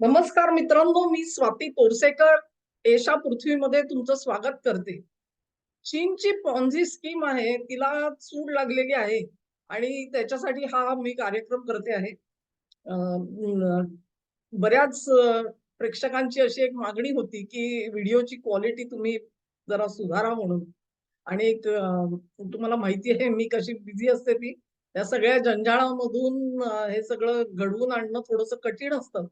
नमस्कार मित्रांनो मी स्वाती तोरसेकर एशा पृथ्वीमध्ये तुमचं स्वागत करते. चीनची पॉन्झी स्कीम आहे तिला सूड लागलेली आहे आणि त्याच्यासाठी हा मी कार्यक्रम करते आहे. बऱ्याच प्रेक्षकांची अशी एक मागणी होती की व्हिडिओची क्वालिटी तुम्ही जरा सुधारा म्हणून. आणि एक तुम्हाला माहिती आहे मी कशी बिझी असते ती. त्या सगळ्या जंजाळामधून हे सगळं घडवून आणणं थोडंसं कठीण असतं.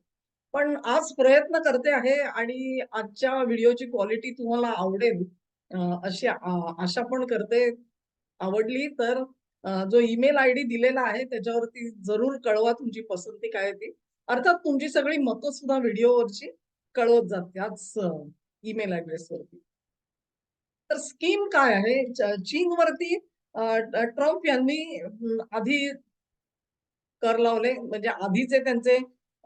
पण आज प्रयत्न करते आहे आणि आजच्या व्हिडिओची क्वालिटी तुम्हाला आवडेल अशी आशा पण करते. आवडली तर जो ईमेल आय डी दिलेला आहे त्याच्यावरती जरूर कळवा तुमची पसंती काय आहे ती. अर्थात तुमची सगळी मतं सुद्धा व्हिडिओवरची कळवत जाते आज ईमेल ऍड्रेसवरती तर स्कीम काय आहे? चीन चीनवरती ट्रम्प यांनी आधी कर लावले म्हणजे आधीचे त्यांचे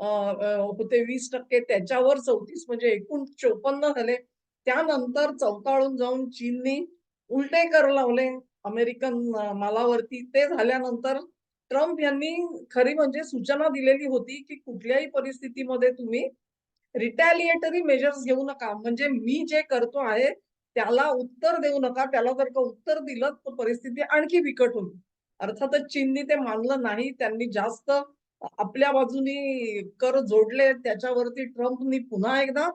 होते वीस टक्के त्याच्यावर चौतीस म्हणजे एकूण चोपन्न झाले. त्यानंतर चौताळून जाऊन चीननी उलटे कर लावले. अमेरिकन मालावरती. ते झाल्यानंतर ट्रम्प यांनी खरी म्हणजे सूचना दिलेली होती की कुठल्याही परिस्थितीमध्ये तुम्ही रिटॅलिएटरी मेजर्स घेऊ नका. म्हणजे मी जे करतो आहे त्याला उत्तर देऊ नका. त्याला जर का उत्तर दिलं तर परिस्थिती आणखी बिकट होईल. अर्थातच चीननी ते मानलं नाही. त्यांनी जास्त आपल्या बाजूनी कर जोडले त्याच्यावरती ट्रम्पनी पुन्हा एकदा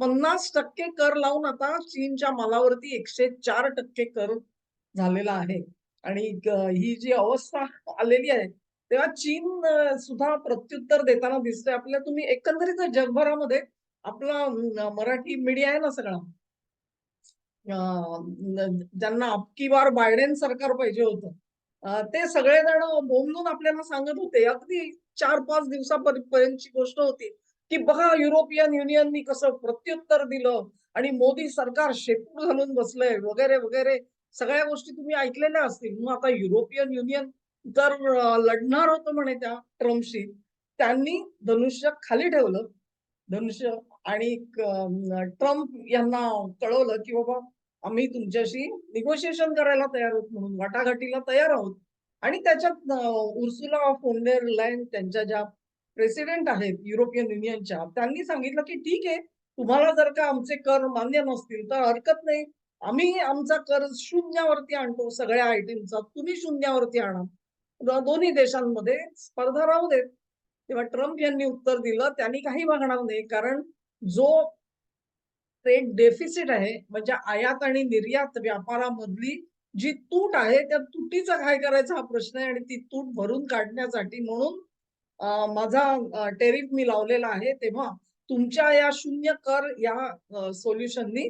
पन्नास टक्के कर लावून आता चीनच्या मालावरती एकशे चार टक्के कर झालेला आहे. आणि ही जी अवस्था आलेली आहे तेव्हा चीन सुद्धा प्रत्युत्तर देताना दिसतोय. आपल्या तुम्ही एकंदरीत जगभरामध्ये आपला मराठी मीडिया आहे ना सगळा ज्यांना अबकी बार बायडेन सरकार पाहिजे होतं ते सगळेजण बोंबलून आपल्याला सांगत होते. अगदी चार पाच दिवसापर्यंतची गोष्ट होती. की बघा युरोपियन युनियननी कसं प्रत्युत्तर दिलं आणि मोदी सरकार शेपूट घालून बसलंय वगैरे वगैरे. सगळ्या गोष्टी तुम्ही ऐकलेल्या असतील. मग आता युरोपियन युनियन तर लढणार होतं म्हणे त्या ट्रम्पशी त्यांनी धनुष्य खाली ठेवलं. धनुष्य आणि ट्रम्प यांना कळवलं की बाबा आम्ही तुमच्याशी निगोशिएशन करायला तयार आहोत म्हणून वाटाघाटीला तयार आहोत. आणि त्याच्यात उर्सुला फोंडेर लाईन त्यांच्या ज्या प्रेसिडेंट आहेत युरोपियन युनियनच्या त्यांनी सांगितलं की ठीक आहे तुम्हाला जर का आमचे कर मान्य नसतील तर हरकत नाही. आम्ही आमचा कर शून्यावरती आणतो सगळ्या आयटीमचा तुम्ही शून्यावरती आणा. दोन्ही देशांमध्ये स्पर्धा राहू देत. तेव्हा ट्रम्प यांनी उत्तर दिलं त्यांनी काही बघणार नाही कारण जो ट्रेड डेफिसिट आहे म्हणजे आयात आणि निर्यात व्यापारामधली जी तूट आहे त्या तुटीचा काय करायचा हा प्रश्न आहे आणि ती तूट भरून काढण्यासाठी म्हणून माझा टेरिफ मी लावलेला आहे तेव्हा तुमच्या या शून्य कर या सोल्युशननी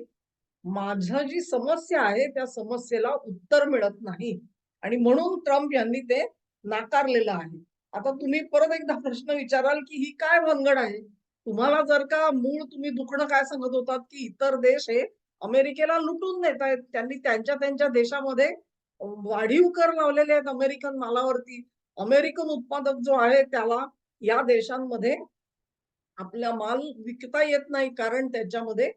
माझ्या जी समस्या आहे त्या समस्येला उत्तर मिळत नाही. आणि म्हणून ट्रम्प यांनी ते नाकारलेलं आहे. आता तुम्ही परत एकदा प्रश्न विचाराल की ही काय भानगड आहे? तुम्हाला जर का मूळ तुम्ही दुखणं काय सांगत होतात की इतर देश हे अमेरिकेला लुटून नेत आहेत. त्यांनी त्यांच्या त्यांच्या देशामध्ये वाढीव कर लावलेले आहेत अमेरिकन मालावरती. अमेरिकन उत्पादक जो आहे त्याला या देशांमध्ये आपला माल विकता येत नाही. कारण त्याच्यामध्ये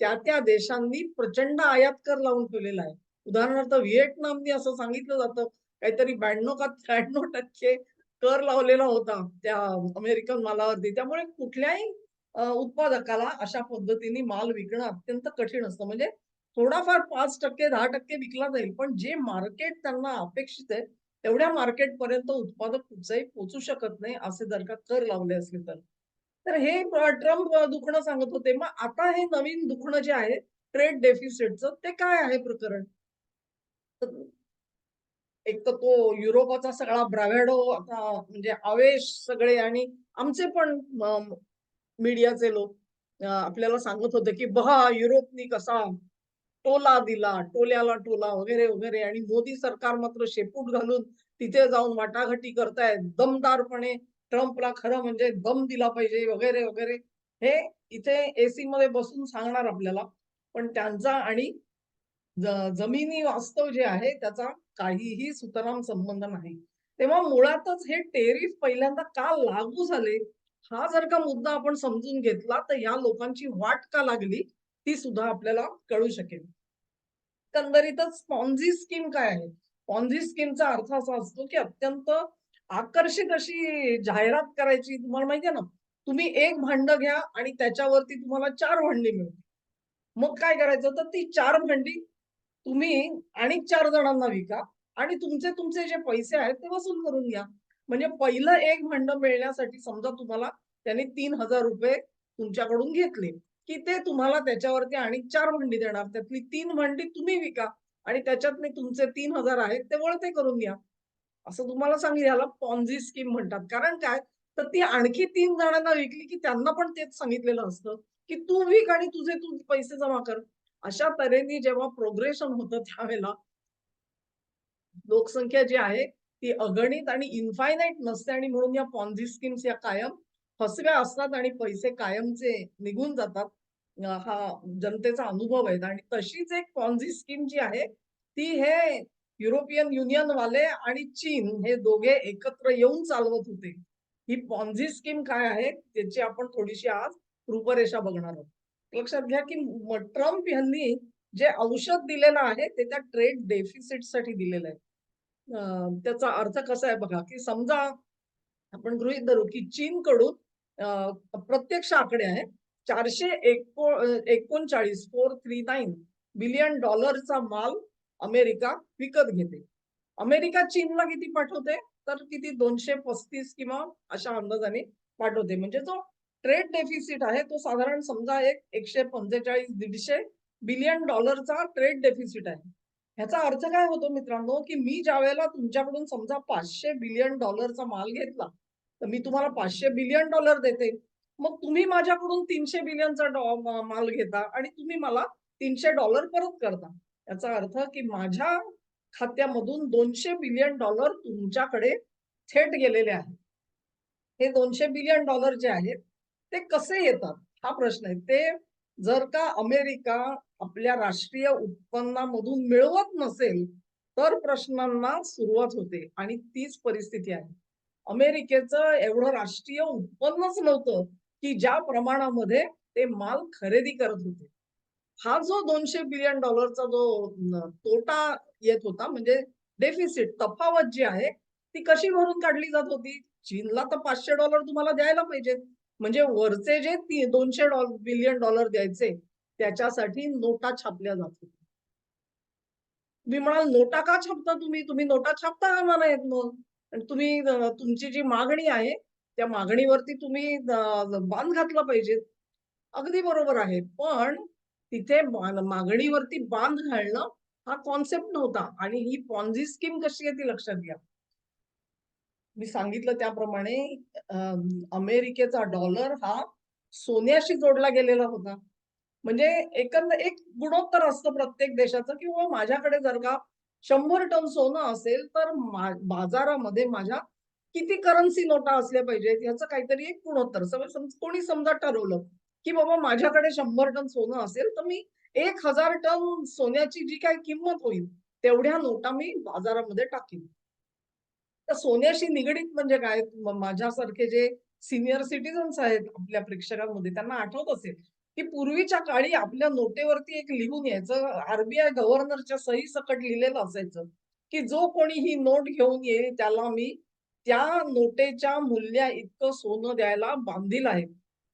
त्या त्या देशांनी प्रचंड आयात कर लावून ठेवलेला आहे. उदाहरणार्थ व्हिएटनामनी असं सांगितलं जातं. काहीतरी ब्याण्णव का त्र्याण्णव टक्के कर लावलेला होता त्या अमेरिकन मालावरती. त्यामुळे कुठल्याही उत्पादकाला अशा पद्धतीने माल विकणं अत्यंत कठीण असतं. म्हणजे थोडाफार पाच टक्के दहा टक्के विकला जाईल पण जे मार्केट त्यांना अपेक्षित आहे तेवढ्या मार्केट पर्यंत उत्पादक कुठचंही पोचू शकत नाही असे जर का कर लावले असले तर. तर हे ट्रम्प दुखणं सांगत होते. मग आता हे नवीन दुखणं जे आहे ट्रेड डेफिसिटचं ते काय आहे प्रकरण? एक तर तो युरोपाचा सगळा ब्राव्हॅडो आता म्हणजे आवेश सगळे आणि आमचे पण मीडियाचे लोक आपल्याला सांगत होते की बहा युरोपनी कसा टोला दिला टोल्याला टोला वगैरे वगैरे. आणि मोदी सरकार मात्र शेपूट घालून तिथे जाऊन वाटाघाटी करतायत. दमदारपणे ट्रम्पला खरं म्हणजे दम दिला पाहिजे वगैरे वगैरे. हे इथे एसी मध्ये बसून सांगणार आपल्याला. पण त्यांचा आणि जमिनी वास्तव जे आहे त्याचा काहीही सुतराम संबंध नाही. तेव्हा मुळातच हे टेरिफ पहिल्यांदा का लागू झाले? हा जर का मुद्दा आपण समजून घेतला तर या लोकांची वाट का लागली ती सुद्धा आपल्याला कळू शकेल. एकंदरीतच पॉन्झी स्कीम काय आहे? पॉन्झी स्कीमचा अर्थ असा असतो की अत्यंत आकर्षक अशी जाहिरात करायची. तुम्हाला माहितीये ना तुम्ही एक भांड घ्या आणि त्याच्यावरती तुम्हाला चार भांडी मिळतील. मग काय करायचं? तर ती चार भांडी तुम्ही आणि चार जणांना विका आणि तुमचे तुमचे जे पैसे आहेत ते वसूल करून घ्या. म्हणजे पहिलं एक भांड मिळण्यासाठी समजा तुम्हाला त्याने तीन हजार रुपये तुमच्याकडून घेतले की ते तुम्हाला त्याच्यावरती आणि चार भांडी देणार. त्यातली तीन भांडी तुम्ही विका आणि त्याच्यातले तुमचे तीन हजार आहेत ते वळते करून घ्या. असं तुम्हाला सांगितलं याला पॉन्झी स्कीम म्हणतात. कारण काय? तर ती आणखी तीन जणांना विकली की त्यांना पण तेच सांगितलेलं असतं की तू विक आणि तुझे तू पैसे जमा कर. अशा तऱ्हेने जेव्हा प्रोग्रेशन होतं त्यावेळेला लोकसंख्या जी आहे ती अगणित आणि इन्फायनाईट नसते आणि म्हणून या पॉन्झी स्कीम्स या कायम फसव्या असतात आणि पैसे कायमचे निघून जातात. हा जनतेचा अनुभव आहे. आणि तशीच एक पॉन्झी स्कीम जी आहे ती हे युरोपियन युनियन वाले आणि चीन हे दोघे एकत्र येऊन चालवत होते. ही पॉन्झी स्कीम काय आहे त्याची आपण थोडीशी आज रूपरेषा बघणार आहोत. लक्षात घ्या की ट्रम्प यांनी जे औषध दिलेलं आहे ते त्या ट्रेड डेफिसिटसाठी दिलेलं आहे. त्याचा अर्थ कसा आहे बघा की समजा आपण गृहीत धरू की चीन कडून प्रत्यक्ष आकडे आहे चारशे एको एकोणचाळीस फोर थ्री नाईन बिलियन डॉलरचा माल अमेरिका विकत घेते. अमेरिका चीनला किती पाठवते? तर किती? दोनशे पस्तीस किंवा अशा अंदाजाने पाठवते. म्हणजे जो ट्रेड डेफिसिट आहे तो साधारण समजा एक एकशे पंचेचाळीस दीडशे बिलियन डॉलरचा ट्रेड डेफिसिट आहे. ह्याचा अर्थ काय होतो मित्रांनो की मी ज्या वेळेला तुमच्याकडून समजा पाचशे बिलियन डॉलरचा माल घेतला तर मी तुम्हाला पाचशे बिलियन डॉलर देते. मग तुम्ही माझ्याकडून तीनशे बिलियनचा माल घेता आणि तुम्ही मला तीनशे डॉलर परत करता. याचा अर्थ की माझ्या खात्यामधून दोनशे बिलियन डॉलर तुमच्याकडे थेट गेलेले आहेत. हे दोनशे बिलियन डॉलर जे आहेत ते कसे येतात? हा प्रश्न आहे. ते जर का अमेरिका आपल्या राष्ट्रीय उत्पन्नामधून मिळवत नसेल तर प्रश्नांना सुरुवात होते आणि तीच परिस्थिती आहे. अमेरिकेचं एवढं राष्ट्रीय उत्पन्नच नव्हतं की ज्या प्रमाणामध्ये ते माल खरेदी करत होते. हा जो दोनशे बिलियन डॉलरचा जो तोटा येत होता म्हणजे डेफिसिट तफावत जी आहे ती कशी भरून काढली जात होती? चीनला तर पाचशे डॉलर तुम्हाला द्यायला पाहिजेत. म्हणजे वरचे जे दोनशे बिलियन डॉलर द्यायचे त्याच्यासाठी नोटा छापल्या जात होत्या मी म्हणाल नोटा का छापता तुम्ही? तुम्ही नोटा छापता का मला येत मग. आणि तुम्ही तुमची जी मागणी आहे त्या मागणीवरती तुम्ही बांध घातला पाहिजे. अगदी बरोबर आहे. पण तिथे मागणीवरती बांध घालणं हा कॉन्सेप्ट नव्हता. आणि ही पॉन्झी स्कीम कशी आहे ती लक्षात घ्या. मी सांगितलं त्याप्रमाणे अमेरिकेचा डॉलर हा सोन्याशी जोडला गेलेला होता. म्हणजे एकंदर एक गुणोत्तर असतं प्रत्येक देशाचं किंवा माझ्याकडे जर का शंभर टन सोनं असेल तर बाजारामध्ये माझ्या किती करन्सी नोटा असल्या पाहिजेत याचं काहीतरी एक गुणोत्तर. कोणी समजा ठरवलं की बाबा माझ्याकडे शंभर टन सोनं असेल तर मी एक हजार टन सोन्याची जी काही किंमत होईल तेवढ्या नोटा मी बाजारामध्ये टाकेन. सोन्याशी निगडीत म्हणजे काय? माझ्यासारखे जे सिनियर सिटीजन्स आहेत आपल्या प्रेक्षकांमध्ये त्यांना आठवत असेल की पूर्वीच्या काळी आपल्या नोटेवरती एक लिहून यायचं आरबीआय गव्हर्नरच्या सही सकट लिहिलेलं असायचं की जो कोणी ही नोट घेऊन येईल त्याला मी त्या नोटेच्या मूल्या इतकं सोनं द्यायला बांधील आहे.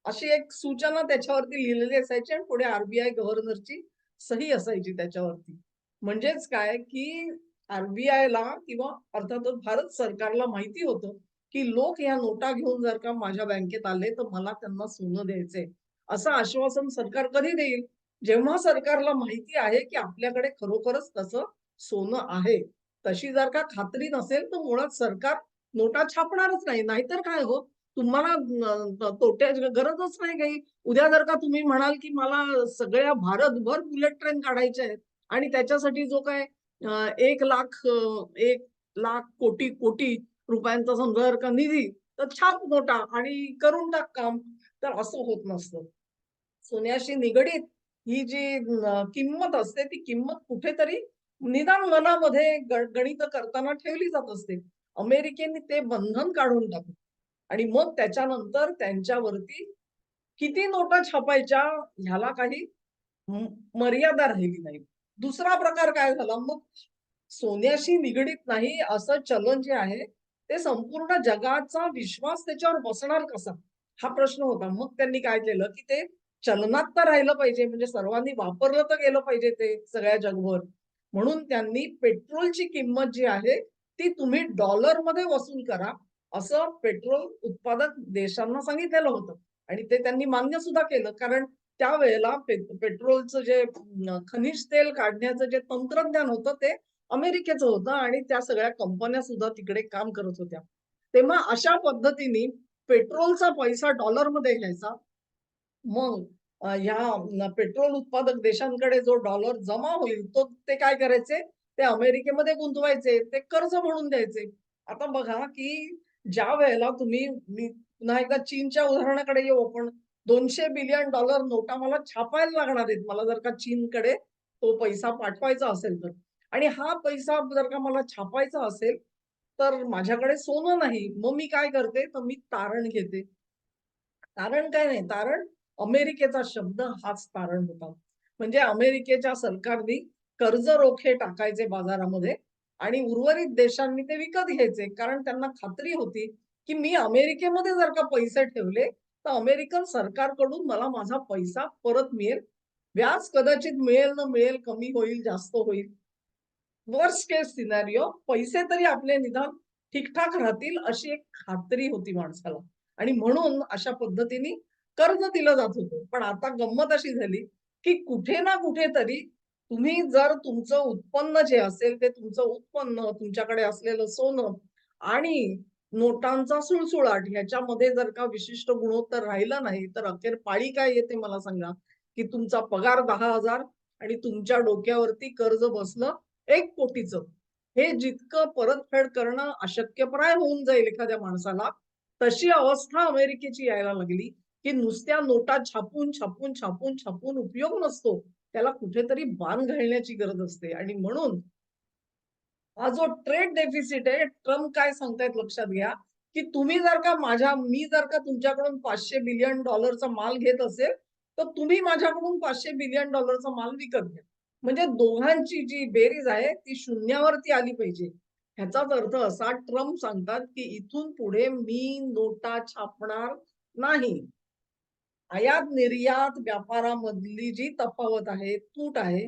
अशी एक सूचना त्याच्यावरती लिहिलेली असायची आणि पुढे आरबीआय गव्हर्नरची सही असायची त्याच्यावरती. म्हणजेच काय? की आरबीआय ला किंवा अर्थातच भारत सरकारला माहिती होतं की लोक या नोटा घेऊन जर का माझ्या बँकेत आले तर मला त्यांना सोनं द्यायचंय. असं आश्वासन सरकार कधी देईल? जेव्हा सरकारला माहिती आहे की आपल्याकडे खरोखरच तसं सोनं आहे तशी जर का खात्री नसेल तर मुळात सरकार नोटा छापणारच नाही. नाहीतर काय हो? तुम्हाला तोट्याची गरजच नाही काही. उद्या जर का तुम्ही म्हणाल की मला सगळ्या भारतभर बुलेट ट्रेन काढायच्या आहेत आणि त्याच्यासाठी जो काय एक लाख एक लाख कोटी कोटी रुपयांचा समजा जर का निधी तर छाप नोटा आणि करून टाक काम तर असं होत नसतं. सोन्याशी निगडीत ही जी किंमत असते ती किंमत कुठेतरी निदान मनामध्ये गणित करताना ठेवली जात असते. अमेरिकेने ते बंधन काढून टाकलं. आणि मग त्याच्यानंतर त्यांच्यावरती किती नोटा छापायच्या ह्याला काही मर्यादा राहिली नाही. दुसरा प्रकार काय झाला मग सोन्याशी निगडीत नाही असं चलन जे आहे ते संपूर्ण जगाचा विश्वास त्याच्यावर बसणार कसा हा प्रश्न होता. मग त्यांनी काय केलं, की ते चलनात तर राहिलं पाहिजे म्हणजे सर्वांनी वापरलं तर गेलं पाहिजे ते सगळ्या जगभर. म्हणून त्यांनी पेट्रोलची किंमत जी आहे, ती तुम्ही डॉलरमध्ये वसूल करा, असं पेट्रोल उत्पादक देशांना सांगितलेलं होतं. आणि ते त्यांनी मान्य सुद्धा केलं. कारण त्यावेळेला पे पेट्रोलचं जे खनिज तेल काढण्याचं जे तंत्रज्ञान होतं ते अमेरिकेचं होतं आणि त्या सगळ्या कंपन्या सुद्धा तिकडे काम करत होत्या. तेव्हा अशा पद्धतीने पेट्रोलचा पैसा डॉलरमध्ये घ्यायचा. मग ह्या पेट्रोल उत्पादक देशांकडे जो डॉलर जमा होईल, तो ते काय करायचे? ते अमेरिकेमध्ये गुंतवायचे. ते कर्ज म्हणून द्यायचे. आता बघा, की ज्या वेळेला तुम्ही मी पुन्हा एकदा चीनच्या उदाहरणाकडे येऊ आपण. दोनशे बिलियन डॉलर नोटा मला छापायला लागणार आहेत. मला जर का चीनकडे तो पैसा पाठवायचा असेल तर. आणि हा पैसा जर का मला छापायचा असेल, तर माझ्याकडे सोनं नाही. मग मी काय करते? तर मी तारण घेते. तारण काय नाही, तारण अमेरिकेचा शब्द हाच तारण होता. म्हणजे अमेरिकेच्या सरकारनी कर्ज रोखे टाकायचे बाजारामध्ये आणि उर्वरित देशांनी ते विकत घ्यायचे. कारण त्यांना खात्री होती, की मी अमेरिकेमध्ये जर का पैसे ठेवले, तर अमेरिकन सरकारकडून मला माझा पैसा परत मिळेल. व्याज कदाचित मिळेल न मिळेल, कमी होईल, जास्त होईल. वर्स्ट केस सिनारिओ पैसे तरी आपले निदान ठीकठाक राहतील, अशी एक खात्री होती माणसाला. आणि म्हणून अशा पद्धतीने कर्ज दिलं जात होतं. पण आता गंमत अशी झाली, की कुठे ना कुठेतरी तुम्ही जर तुमचं उत्पन्न जे असेल, ते तुमचं उत्पन्न, तुमच्याकडे असलेलं सोनं आणि नोटांचा सुळसुळाट ह्याच्यामध्ये जर का विशिष्ट गुणोत्तर राहिलं नाही, तर अखेर पाळी काय येते मला सांगा? की तुमचा पगार दहा हजार आणि तुमच्या डोक्यावरती कर्ज बसलं एक कोटीचं. हे जितकं परतफेड करणं अशक्यप्राय होऊन जाईल एखाद्या माणसाला, तशी अवस्था अमेरिकेची यायला लागली, की नुसत्या नोटा छापून, छापून, छापून, छापून उपयोग नसतो. त्याला कुठेतरी बाण घालण्याची गरज असते आणि म्हणून हा जो ट्रेड डेफिसिट आहे, ट्रम्प काय सांगतायत लक्षात घ्या, की तुम्ही जर का माझ्या मी जर का तुमच्याकडून पाचशे बिलियन डॉलरचा माल घेत असेल, तर तुम्ही माझ्याकडून पाचशे बिलियन डॉलरचा माल विकत घ्या. म्हणजे दोघांची जी बेरीज आहे ती शून्यावरती आली पाहिजे. ह्याचाच अर्थ असा ट्रम्प सांगतात, की इथून पुढे मी नोटा छापणार नाही. आयात-निर्यात व्यापारामधली जी तफावत आहे, तूट आहे,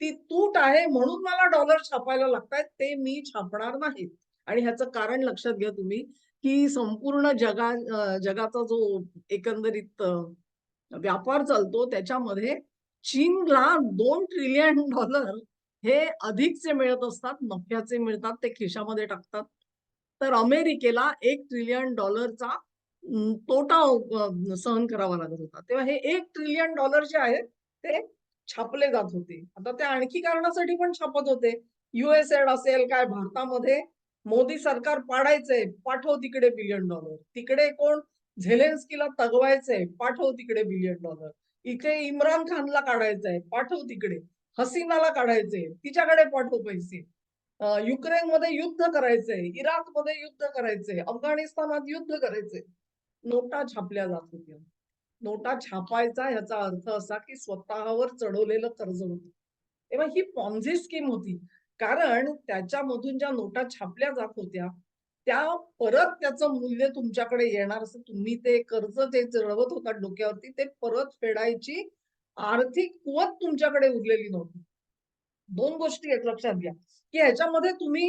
ती तूट आहे म्हणून मला डॉलर छापायला लागतायत, ते मी छापणार नाही. आणि ह्याचं कारण लक्षात घ्या तुम्ही, की संपूर्ण जगा जगाचा जो एकंदरीत व्यापार चालतो त्याच्यामध्ये चीनला दोन ट्रिलियन डॉलर हे अधिकचे मिळत असतात, नफ्याचे मिळतात, ते खिशामध्ये टाकतात. तर अमेरिकेला एक ट्रिलियन डॉलरचा तोटा सहन करावा लागत होता. तेव्हा हे एक ट्रिलियन डॉलर जे आहेत, ते छापले जात होते. आता ते आणखी कारणासाठी पण छापत होते. यूएसएड असेल, काय भारतामध्ये मोदी सरकार पाडायचंय, पाठव तिकडे बिलियन डॉलर. तिकडे कोण झेलेन्स्कीला तगवायचंय, पाठव तिकडे बिलियन डॉलर. इथे इम्रान खानला काढायचंय, पाठव तिकडे. हसीनाला काढायचंय, तिच्याकडे पाठव पैसे. युक्रेनमध्ये युद्ध करायचंय, इराकमध्ये युद्ध करायचंय, अफगाणिस्तानात युद्ध करायचंय. नोटा छापल्या जात होत्या. नोटा छापायचा ह्याचा अर्थ असा, की स्वतःवर चढवलेलं कर्ज होतं. तेव्हा ही पॉन्झी स्कीम होती. कारण त्याच्यामधून ज्या नोटा छापल्या जात होत्या, त्या परत त्याचं मूल्य तुमच्याकडे येणार असं तुम्ही ते कर्ज जे चढवत होता डोक्यावरती, ते परत फेडायची आर्थिक कुवत तुमच्याकडे उरलेली नव्हती. दोन गोष्टी आहेत लक्षात घ्या, की ह्याच्यामध्ये तुम्ही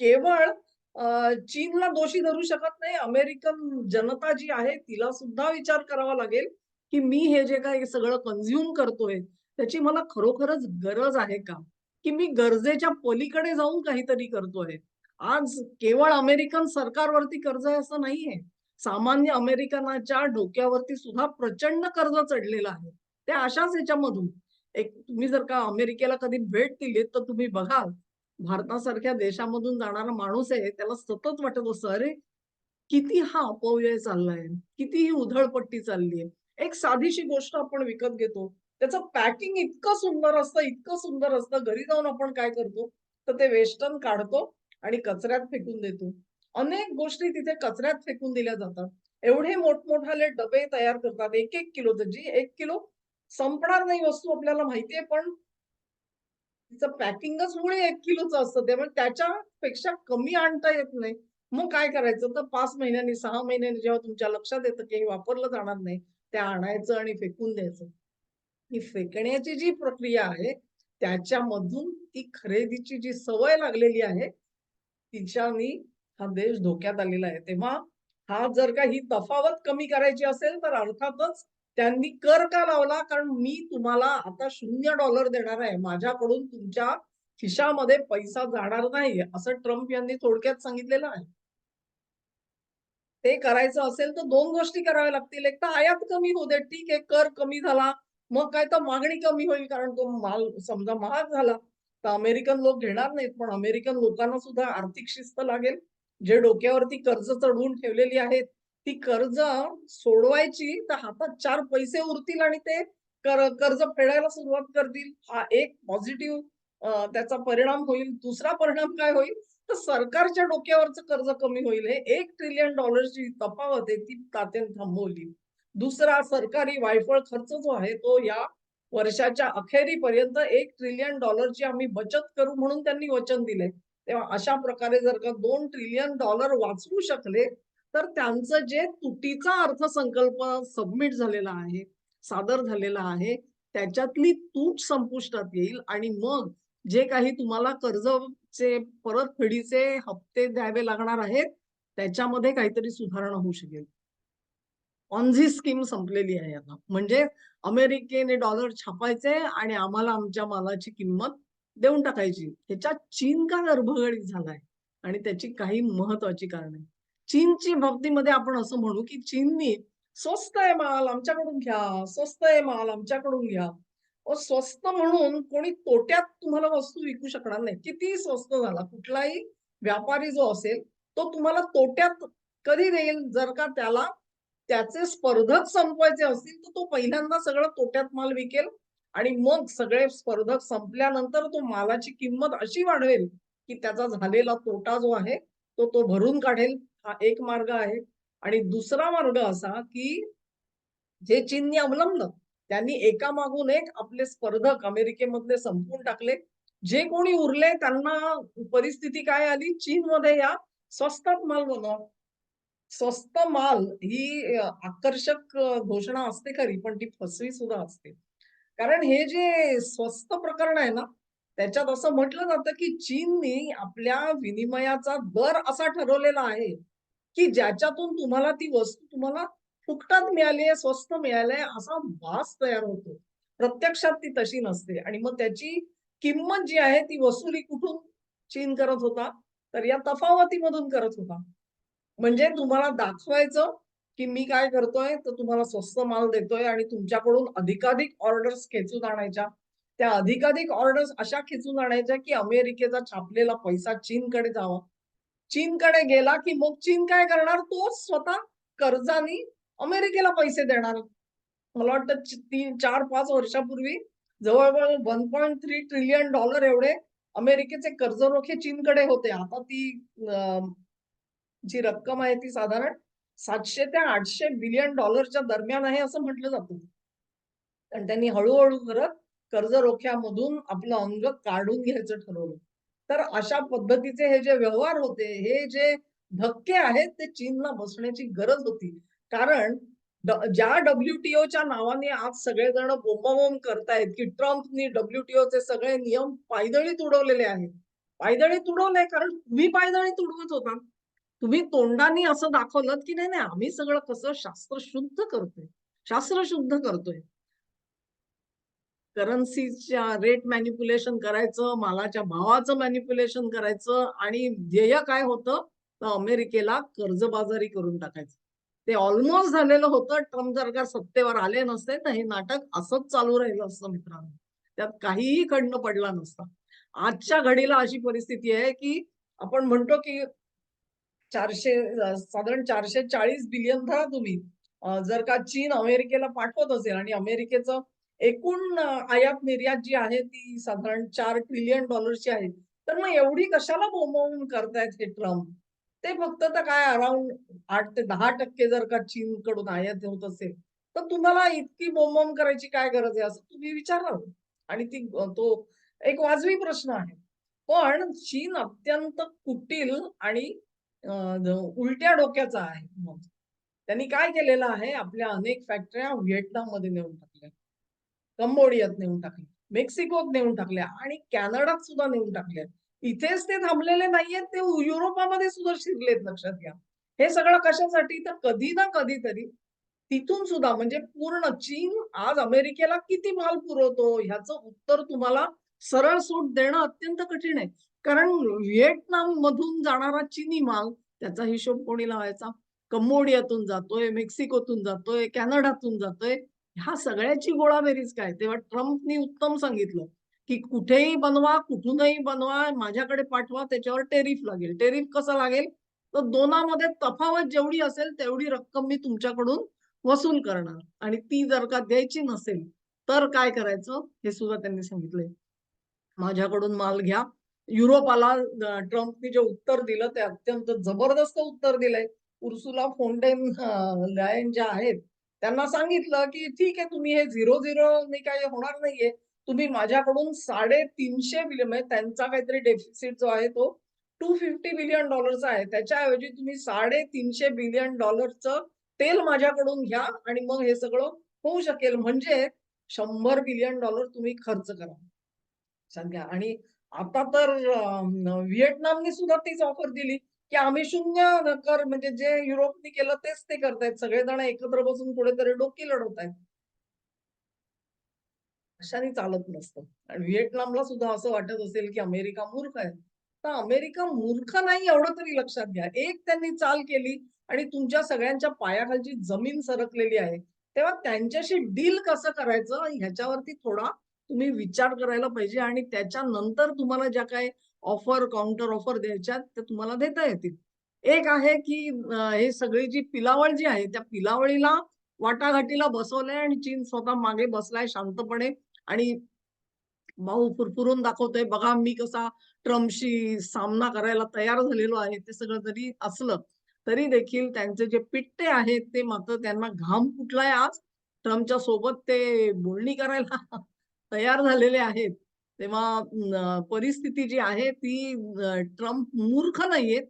केवळ चीनला दोषी धरू शकत नाही. अमेरिकन जनता जी आहे तिला सुद्धा विचार करावा लागेल, की मी हे जे काही सगळं कन्झ्युम करतोय, त्याची मला खरोखरच गरज आहे का? की मी गरजेच्या पलीकडे जाऊन काहीतरी करतोय. आज केवळ अमेरिकन सरकारवरती कर्ज आहे असं नाहीये. सामान्य अमेरिकनाच्या डोक्यावरती सुद्धा प्रचंड कर्ज चढलेलं आहे. ते अशाच याच्यामधून एक तुम्ही जर का अमेरिकेला कधी भेट दिलीत, तर तुम्ही बघाल, भारतासारख्या देशामधून जाणारा माणूस आहे, त्याला सतत वाटत असतं, "अरे, किती हा अपव्यय चाललाय, किती ही उधळपट्टी चालली आहे." एक साधीशी गोष्ट आपण विकत घेतो. त्याचं पॅकिंग इतकं सुंदर असतं, इतकं सुंदर असतं. घरी जाऊन आपण काय करतो, तर ते वेस्टर्न काढतो आणि कचऱ्यात फेकून देतो. अनेक गोष्टी तिथे कचऱ्यात फेकून दिल्या जातात. एवढे मोठमोठाले डबे तयार करतात. 1-1 किलोचं. जी एक किलो संपणार नाही वस्तू आपल्याला माहितीये, पण तिचं पॅकिंगच मुळे एक किलोचं असतं. त्यामुळे त्याच्यापेक्षा कमी आणता येत नाही. मग काय करायचं तर पाच महिन्यांनी, सहा महिन्यांनी जेव्हा तुमच्या लक्षात येतं, की हे वापरलं जाणार नाही, ते आणायचं आणि फेकून द्यायचं. ही फेकण्याची जी प्रक्रिया आहे, त्याच्यामधून ती खरेदीची जी सवय लागलेली आहे, तिच्यानी हा देश धोक्यात आलेला आहे. तेव्हा हा जर का ही तफावत कमी करायची असेल, तर अर्थातच त्यांनी कर का लावला? कारण मी तुम्हाला आता शून्य डॉलर देणार आहे. माझ्याकडून तुमच्या खिशामध्ये पैसा जाणार नाही, असं ट्रम्प यांनी थोडक्यात सांगितलेलं आहे. ते करायचं असेल तर दोन गोष्टी कराव्या लागतील. एक तर आयात कमी होऊ दे. ठीक आहे, कर कमी झाला, मग काय तर मागणी कमी होईल कारण तो माल समजा महाग झाला, तर अमेरिकन लोक घेणार नाहीत. पण अमेरिकन लोकांना सुद्धा आर्थिक शिस्त लागेल. जे डोक्यावरती कर्ज चढवून ठेवलेली आहेत, ती कर्ज सोडवायची, तर हातात चार पैसे उरतील आणि ते कर कर्ज फेडायला सुरुवात करतील. हा एक पॉझिटिव्ह त्याचा परिणाम होईल. दुसरा परिणाम काय होईल? तर सरकारच्या डोक्यावरचं कर्ज कमी होईल. हे एक ट्रिलियन ची तफावत आहे, ती तात्याने थांबवली. दुसरा सरकारी वायफळ खर्च जो आहे, तो या वर्षाच्या अखेरीपर्यंत एक ट्रिलियन ची आम्ही बचत करू म्हणून त्यांनी वचन दिले तेव्हा अशा प्रकारे जर का दोन ट्रिलियन डॉलर वाचवू शकले, तर त्यांचं जे तुटीचा अर्थसंकल्प सबमिट झालेला आहे, सादर झालेला आहे, त्याच्यातली तूट संपुष्टात येईल आणि मग जे काही तुम्हाला कर्जचे परतफेडीचे हप्ते द्यावे लागणार आहेत, त्याच्यामध्ये काहीतरी सुधारणा होऊ शकेल. ऑनझी स्कीम संपलेली आहे आता. म्हणजे अमेरिकेने डॉलर छापायचे आणि आम्हाला आमच्या मालाची किंमत देऊन टाकायची. ह्याच्यात चीन का गर्भगडीत झालाय आणि त्याची काही महत्वाची कारण चीनची चीनच्या बाबतीमध्ये आपण असं म्हणू, की चीननी स्वस्त आहे माल आमच्याकडून घ्या, स्वस्त आहे माल आमच्याकडून घ्या. व स्वस्त म्हणून कोणी तोट्यात तुम्हाला वस्तू विकू शकणार नाही. कितीही स्वस्त झाला, कुठलाही व्यापारी जो असेल, तो तुम्हाला तोट्यात कधी देईल? जर का त्याला त्याचे स्पर्धक संपवायचे असतील, तर तो पहिल्यांदा सगळं तोट्यात माल विकेल आणि मग सगळे स्पर्धक संपल्यानंतर तो मालाची किंमत अशी वाढवेल, की त्याचा झालेला तोटा जो आहे, तो तो भरून काढेल. हा एक मार्ग आहे आणि दुसरा मार्ग असा, की जे चीननी अवलंबलं, त्यांनी एकामागून एक आपले स्पर्धक अमेरिकेमधले संपवून टाकले. जे कोणी उरले त्यांना परिस्थिती काय आली? चीनमध्ये या स्वस्तात माल बनवा. स्वस्त माल ही आकर्षक घोषणा असते खरी, पण ती फसवी सुद्धा असते. कारण हे जे स्वस्त प्रकरण आहे ना, त्याच्यात असं म्हटलं जातं, की चीननी आपल्या विनिमयाचा दर असा ठरवलेला आहे, की ज्याच्यातून तुम्हाला ती वस्तू तुम्हाला फुकटात मिळाली आहे, स्वस्त मिळाली असा भास तयार होतो. प्रत्यक्षात ती तशी नसते आणि मग त्याची किंमत जी आहे ती वसुली कुठून चीन करत होता? तर या तफावतीमधून करत होता. म्हणजे तुम्हाला दाखवायचं, की मी काय करतोय, तर तुम्हाला स्वस्त माल देतोय आणि तुमच्याकडून अधिकाधिक ऑर्डर्स खेचून आणायच्या. त्या अधिकाधिक ऑर्डर्स अशा खेचून आणायच्या, की अमेरिकेचा छापलेला पैसा चीनकडे जावा. चीनकडे गेला, की मग चीन काय करणार? तो स्वतः कर्जानी अमेरिकेला पैसे देणार. मला वाटतं 3 4-5 वर्षापूर्वी जवळ one point three trillion dollar एवढे अमेरिकेचे कर्जरोखे चीनकडे होते. आता ती जी रक्कम आहे ती साधारण सातशे ते आठशे बिलियन डॉलरच्या दरम्यान आहे असं म्हटलं जातं. आणि त्यांनी हळू-हळू करत कर्जरोख्यामधून आपलं अंग काढून घ्यायचं ठरवलं. तर अशा पद्धतीचे हे जे व्यवहार होते, हे जे धक्के आहेत, ते चीनला बसण्याची गरज होती. कारण ज्या डब्ल्यूटीओच्या नावाने आज सगळेजण बोंबाबोंब करतायत, की ट्रम्पनी डब्ल्यूटीओचे सगळे नियम पायदळी तुडवलेले आहेत. पायदळी तुडवले कारण तुम्ही पायदळी तुडवत होता. तुम्ही तोंडाने असं दाखवलं की नाही, नाही आम्ही सगळं कसं शास्त्र शुद्ध करतोय. शास्त्र शुद्ध करतोय. करन्सीच्या रेट मॅनिप्युलेशन करायचं, मालाच्या भावाचं मॅनिप्युलेशन करायचं आणि ध्येय काय होतं? तर अमेरिकेला कर्जबाजारी करून टाकायचं. ते ऑलमोस्ट झालेलं होतं. ट्रम्प जर का सत्तेवर आले नसते, तर हे नाटक असंच चालू राहिलं असतं मित्रांनो. त्यात काहीही खंड पडला नसता. आजच्या घडीला अशी परिस्थिती आहे, की आपण म्हणतो, की चारशे साधारण चारशे चाळीस बिलियन धरा तुम्ही. जर का चीन अमेरिकेला पाठवत असेल आणि अमेरिकेचं एकूण आयात-निर्यात जी आहे ती साधारण चार ट्रिलियन ची आहे. तर मग एवढी कशाला बोंबाबोंब करतायत हे ट्रम्प? ते फक्त तर काय अराउंड आठ ते 10% जर का चीन कडून आयात होत असेल, तर तुम्हाला इतकी बोंबाबोंब करायची काय गरज आहे असं तुम्ही विचारावं. आणि ती तो एक वाजवी प्रश्न आहे. पण चीन अत्यंत कुटील आणि उलट्या डोक्याचा आहे मग त्यांनी काय केलेलं आहे आपल्या अनेक फॅक्टऱ्या व्हिएटनाममध्ये नेऊन टाकल्या कंबोडियात नेऊन टाकले मेक्सिकोत नेऊन टाकल्या आणि कॅनडात सुद्धा नेऊन टाकल्या इथेच ते थांबलेले नाहीयेत ते युरोपामध्ये सुद्धा शिरलेत लक्षात घ्या. हे सगळं कशासाठी? तर कधी ना कधीतरी तिथून सुद्धा म्हणजे पूर्ण चीन आज अमेरिकेला किती माल पुरवतो ह्याचं उत्तर तुम्हाला सरळ सूट देणं अत्यंत कठीण आहे. कारण व्हिएतनाम मधून जाणारा चिनी माल त्याचा हिशोब कोणी लावायचा? कंबोडियातून जातोय मेक्सिकोतून जातोय कॅनडातून जातोय ह्या सगळ्याची गोळाबेरीज काय? तेव्हा ट्रम्पनी उत्तम सांगितलं की कुठेही बनवा कुठूनही बनवा माझ्याकडे पाठवा त्याच्यावर टेरिफ लागेल. टेरिफ कसं लागेल? तर दोनामध्ये तफावत जेवढी असेल तेवढी रक्कम मी तुमच्याकडून वसूल करणार. आणि ती जर का द्यायची नसेल तर काय करायचं? हे सुद्धा त्यांनी सांगितलंय. माझ्याकडून माल घ्या. युरोपाला ट्रम्पनी जे उत्तर दिलं ते अत्यंत जबरदस्त उत्तर दिलंय. उर्सुला फोंडेन लायन ज्या आहेत त्यांना सांगितलं की ठीक आहे तुम्ही हे झिरो झिरो काही होणार नाहीये. तुम्ही माझ्याकडून साडेतीनशे बिलियन म्हणजे त्यांचा काहीतरी डेफिसिट जो आहे तो टू फिफ्टी बिलियन डॉलरचा आहे. त्याच्याऐवजी तुम्ही साडेतीनशे बिलियन डॉलरचं तेल माझ्याकडून घ्या आणि मग हे सगळं होऊ शकेल. म्हणजे शंभर बिलियन डॉलर तुम्ही खर्च करा. सध्या आणि आता तर व्हिएटनामने सुद्धा तीच ऑफर दिली. की आम्ही शून्य कर म्हणजे जे युरोपने केलं तेच ते करतायत. सगळेजण एकत्र बसून कुठेतरी डोकी लढवत आहेत अशाने चालत नसतं. आणि व्हिएटनामला सुद्धा असं वाटत असेल की अमेरिका मूर्ख आहे. तर अमेरिका मूर्ख नाही एवढं तरी लक्षात घ्या. एक त्यांनी चाल केली आणि तुमच्या सगळ्यांच्या पायाखालची जमीन सरकलेली आहे. तेव्हा त्यांच्याशी डील कसं करायचं? ह्याच्यावरती थोडा तुम्ही विचार करायला पाहिजे आणि त्याच्यानंतर तुम्हाला ज्या काही ऑफर काउंटर ऑफर द्यायच्या त्या तुम्हाला देता येतील. एक आहे की हे सगळी जी पिलावळ जी आहे त्या पिलावळीला वाटाघाटीला बसवलंय आणि चीन स्वतः मागे बसलाय शांतपणे आणि भाऊ फुरफुरून दाखवतोय बघा मी कसा ट्रम्पशी सामना करायला तयार झालेलो आहे ते सगळं जरी असलं तरी देखील त्यांचे जे पिट्टे आहेत ते मात्र त्यांना घाम फुटलाय आज. ट्रम्पच्या सोबत ते बोलणी करायला तयार झालेले आहेत. तेव्हा परिस्थिती जी आहे ती ट्रम्प मूर्ख नाहीयेत.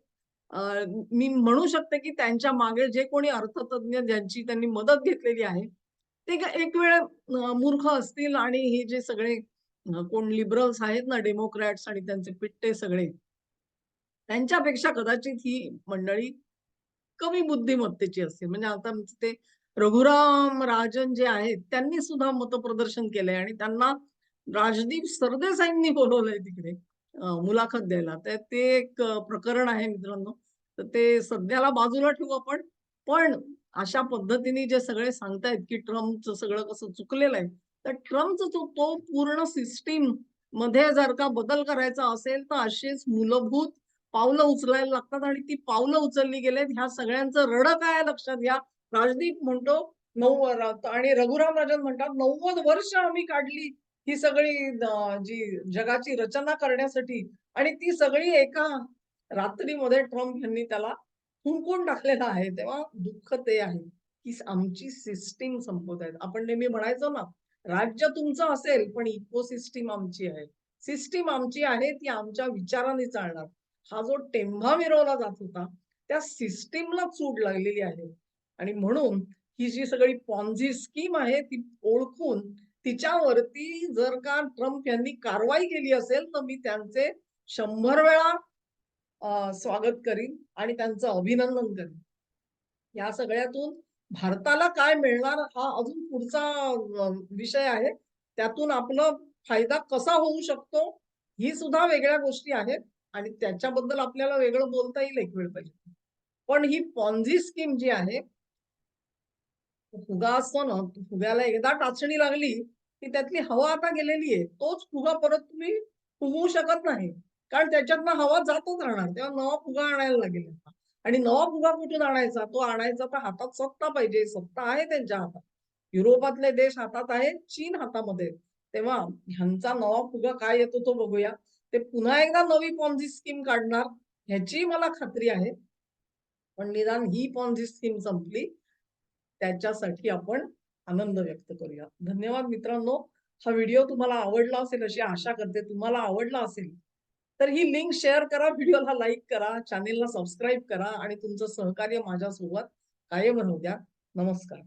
मी म्हणू शकते की त्यांच्या मागे जे कोणी अर्थतज्ञ ज्यांची त्यांनी मदत घेतलेली आहे ते एक वेळ मूर्ख असतील आणि हे जे सगळे कोण लिबरल्स आहेत ना डेमोक्रॅट्स आणि त्यांचे पिट्टे सगळे त्यांच्यापेक्षा कदाचित ही मंडळी कमी बुद्धिमत्तेची असतील. म्हणजे आता ते रघुराम राजन जे आहेत त्यांनी सुद्धा मतप्रदर्शन केलंय आणि त्यांना राजदीप सरदेसाईंनी बोलवलंय तिकडे मुलाखत द्यायला. तर ते एक प्रकरण आहे मित्रांनो. तर ते सध्याला बाजूला ठेवू आपण. पण अशा पद्धतीने जे सगळे सांगतायत की ट्रम्पचं सगळं कसं चुकलेलं आहे तर ट्रम्पचं तो तो पूर्ण सिस्टीममध्ये जर का बदल करायचा असेल तर अशीच मूलभूत पावलं उचलायला लागतात आणि ती पावलं उचलली गेलेत. ह्या सगळ्यांचं रड काय आहे लक्षात घ्या. राजदीप म्हणतो नऊ आणि रघुराम राजन म्हणतात नव्वद वर्ष आम्ही काढली. ही सगळी जी जगाची रचना करण्यासाठी आणि ती सगळी एका रात्रीमध्ये ट्रम्प यांनी त्याला हुंकून टाकलेला आहे. तेव्हा दुःख ते आहे की आमची सिस्टीम संपवत आहेत आपण नेहमी म्हणायचो ना राज्य तुमचं असेल पण इकोसिस्टीम आमची आहे. सिस्टीम आमची आहे ती आमच्या विचाराने चालणार. हा जो टेंभा मिरवला जात होता त्या सिस्टीमला चूड लागलेली आहे. आणि म्हणून ही जी सगळी पॉन्झी स्कीम आहे ती ओळखून तिच्यावरती जर का ट्रम्प यांनी कारवाई केली असेल तर मी त्यांचे शंभर वेळा स्वागत करीन आणि त्यांचं अभिनंदन करीन. या सगळ्यातून भारताला काय मिळणार हा अजून पुढचा विषय आहे. त्यातून आपला फायदा कसा होऊ शकतो ही सुद्धा वेगळ्या गोष्टी आहेत आणि त्याच्याबद्दल आपल्याला वेगळं बोलता येईल एक वेळ पाहिजे पण ही पॉन्झी स्कीम जी आहे फुगा असतो ना फुग्याला एकदा टाचणी लागली की त्यातली हवा आता गेलेली आहे तोच फुगा परत तुम्ही फुगवू शकत नाही. कारण त्याच्यातनं हवा जातच राहणार तेव्हा नवा फुगा आणायला लागेल आणि नवा फुगा कुठून आणायचा? तो आणायचा तर हातात सत्ता पाहिजे सत्ता आहे त्यांच्या हातात. युरोपातले देश हातात आहे चीन हातामध्ये तेव्हा ह्यांचा नवा फुगा काय येतो तो बघूया. ते पुन्हा एकदा नवी पॉन्झी स्कीम काढणार ह्याची मला खात्री आहे. पण निदान ही पॉन्झी स्कीम संपली. त्याच्यासाठी आपण आनंद व्यक्त करूया. धन्यवाद मित्रांनो. हा व्हिडिओ तुम्हाला आवडला असेल अशी आशा करते. तुम्हाला आवडला असेल तर ही लिंक शेअर करा व्हिडिओला लाईक करा चॅनेलला सबस्क्राईब करा आणि तुमचं सहकार्य माझ्यासोबत कायम राहू द्या. नमस्कार.